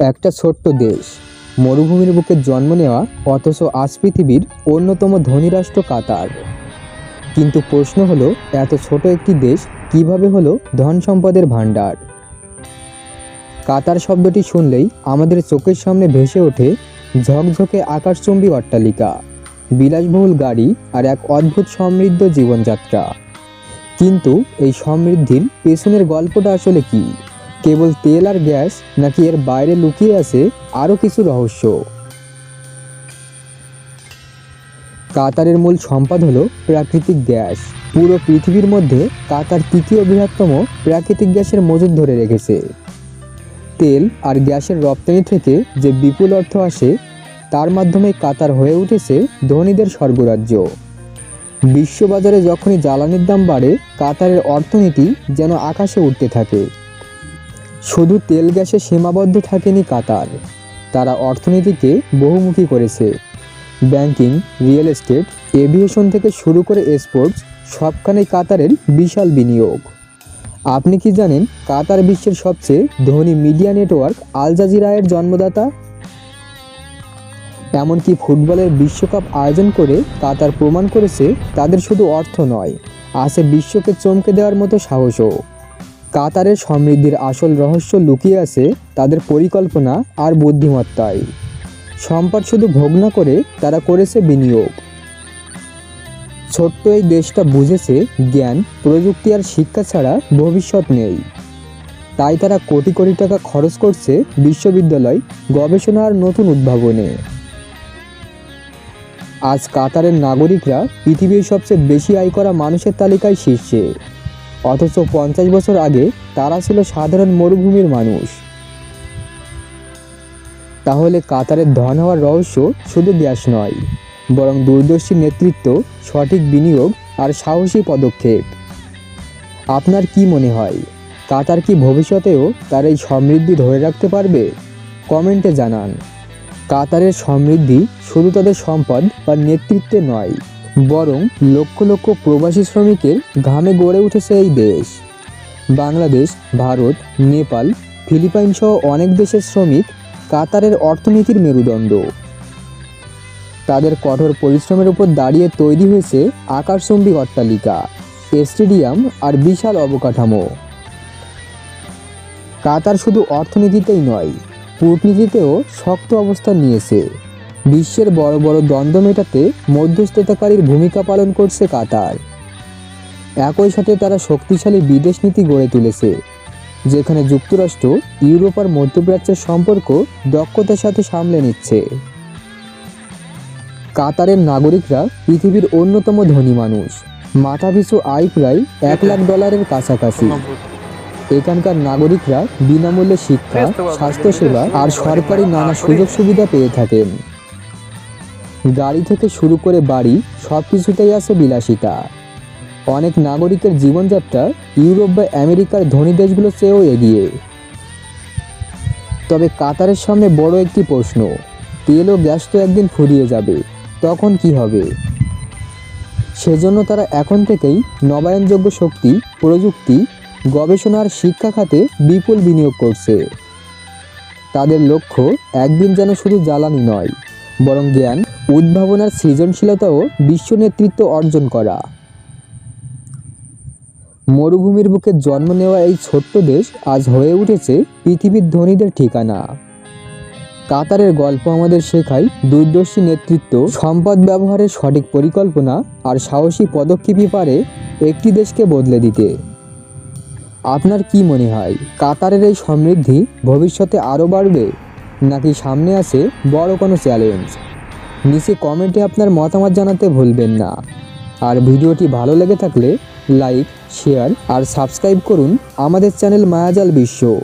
একটা ছোট্ট দেশ। মরুভূমির বুকে জন্ম নেওয়া, অথচ আজ পৃথিবীর অন্যতম ধনী রাষ্ট্র কাতার। কিন্তু প্রশ্ন হলো, এত ছোট একটি দেশ কীভাবে হলো ধন সম্পদের ভাণ্ডার? কাতার শব্দটি শুনলেই আমাদের চোখের সামনে ভেসে ওঠে ঝকঝকে আকাশচুম্বী অট্টালিকা, বিলাসবহুল গাড়ি আর এক অদ্ভুত সমৃদ্ধ জীবনযাত্রা। কিন্তু এই সমৃদ্ধির পেছনের গল্পটা আসলে কি? কেবল তেল আর গ্যাস নাকি এর বাইরে লুকিয়ে আছে আরও কিছু রহস্য? কাতারের মূল সম্পদ হলো প্রাকৃতিক গ্যাস। পুরো পৃথিবীর মধ্যে কাতার তৃতীয় বৃহত্তম প্রাকৃতিক গ্যাসের মজুদ ধরে রেখেছে। তেল আর গ্যাসের রপ্তানি থেকে যে বিপুল অর্থ আসে, তার মাধ্যমে কাতার হয়ে উঠেছে ধনীদের স্বর্গরাজ্য। বিশ্ববাজারে যখনই জ্বালানির দাম বাড়ে, কাতারের অর্থনীতি যেন আকাশে উঠতে থাকে। শুধু তেল গ্যাসে সীমাবদ্ধ থাকেনি কাতার। তারা অর্থনীতিকে বহুমুখী করেছে। ব্যাংকিং, রিয়েল এস্টেট, এভিয়েশন থেকে শুরু করে স্পোর্টস সবখানেই কাতারের বিশাল বিনিয়োগ। আপনি কি জানেন কাতার বিশ্বের সবচেয়ে ধনী মিডিয়া নেটওয়ার্ক আল জাজিরায়ের জন্মদাতা? এমনকি ফুটবলের বিশ্বকাপ আয়োজন করে কাতার প্রমাণ করেছে তাদের শুধু অর্থ নয়, আছে বিশ্বকে চমকে দেওয়ার মতো সাহসও। কাতারের সমৃদ্ধির আসল রহস্য লুকিয়ে আছে তাদের পরিকল্পনা আর বুদ্ধিমত্তায়। সম্পদ শুধু ভোগ না করে তারা করেছে বিনিয়োগ। ছোট্ট এই দেশটা বুঝেছে জ্ঞান, প্রযুক্তি আর শিক্ষা ছাড়া ভবিষ্যৎ নেই। তাই তারা কোটি কোটি টাকা খরচ করছে বিশ্ববিদ্যালয়, গবেষণা আর নতুন উদ্ভাবনে। আজ কাতারের নাগরিকরা পৃথিবীর সবচেয়ে বেশি আয় করা মানুষের তালিকায় শীর্ষে। অথচ পঞ্চাশ বছর আগে তারা ছিল সাধারণ মরুভূমির মানুষ। তাহলে কাতারের ধন হওয়ার রহস্য শুধু গ্যাস নয়, বরং দূরদর্শী নেতৃত্ব, সঠিক বিনিয়োগ আর সাহসী পদক্ষেপ। আপনার কি মনে হয়, কাতার কি ভবিষ্যতেও তার এই সমৃদ্ধি ধরে রাখতে পারবে? কমেন্টে জানান। কাতারের সমৃদ্ধি শুধু তাদের সম্পদ বা নেতৃত্বে নয় বরং লক্ষ লক্ষ প্রবাসী শ্রমিকের ঘামে গড়ে উঠেছে এই দেশ। বাংলাদেশ, ভারত, নেপাল, ফিলিপাইন সহ অনেক দেশের শ্রমিক কাতারের অর্থনীতির মেরুদণ্ড। তাদের কঠোর পরিশ্রমের উপর দাঁড়িয়ে তৈরি হয়েছে আকাশচম্বী অট্টালিকা, স্টেডিয়াম আর বিশাল অবকাঠামো। কাতার শুধু অর্থনীতিতেই নয়, কূটনীতিতেও শক্ত অবস্থান নিয়েছে। বিশ্বের বড় বড় দ্বন্দ্ব মেটাতে মধ্যস্থতাকারীর ভূমিকা পালন করছে কাতার। একই সাথে তারা শক্তিশালী বিদেশ নীতি গড়ে তুলেছে, যেখানে যুক্তরাষ্ট্র, ইউরোপ আর মধ্যপ্রাচ্যের সম্পর্ক দক্ষতার সাথে সামলে নিচ্ছে। কাতারের নাগরিকরা পৃথিবীর অন্যতম ধনী মানুষ। মাথাপিছু আয় প্রায় এক লাখ ডলারের কাছাকাছি। এখানকার নাগরিকরা বিনামূল্যে শিক্ষা, স্বাস্থ্যসেবা আর সরকারি নানা সুযোগ সুবিধা পেয়ে থাকেন। গাড়ি থেকে শুরু করে বাড়ি সব কিছুতেই আছে বিলাসিতা। অনেক নাগরিকের জীবনযাত্রা ইউরোপ বা আমেরিকার ধনী দেশগুলোর চেয়েও এগিয়ে। তবে কাতারের সামনে বড় একটি প্রশ্ন, তেল ও গ্যাস তো একদিন ফুরিয়ে যাবে, তখন কি হবে? সেজন্য তারা এখন থেকেই নবায়নযোগ্য শক্তি, প্রযুক্তি, গবেষণার শিক্ষা খাতে বিপুল বিনিয়োগ করছে। তাদের লক্ষ্য একদিন যেন শুধু জ্বালানি নয় বরং জ্ঞান, উদ্ভাবনার সৃজনশীলতাও বিশ্ব নেতৃত্ব অর্জন করা। মরুভূমির বুকে জন্ম নেওয়া এই ছোট্ট দেশ আজ হয়ে উঠেছে পৃথিবীর ধনীদের ঠিকানা। কাতারের গল্প আমাদের শেখায় দূরদর্শী নেতৃত্ব, সম্পদ ব্যবহারের সঠিক পরিকল্পনা আর সাহসী পদক্ষেপই পারে একটি দেশকে বদলে দিতে। আপনার কি মনে হয়, কাতারের এই সমৃদ্ধি ভবিষ্যতে আরও বাড়বে? নাকি সামনে আছে বড় কোনো চ্যালেঞ্জ নিচে কমেন্টে আপনার মতামত জানাতে ভুলবেন না। আর ভিডিওটি ভালো লেগে থাকলে লাইক শেয়ার আর সাবস্ক্রাইব করুন আমাদের চ্যানেল মায়াজাল বিশ্ব।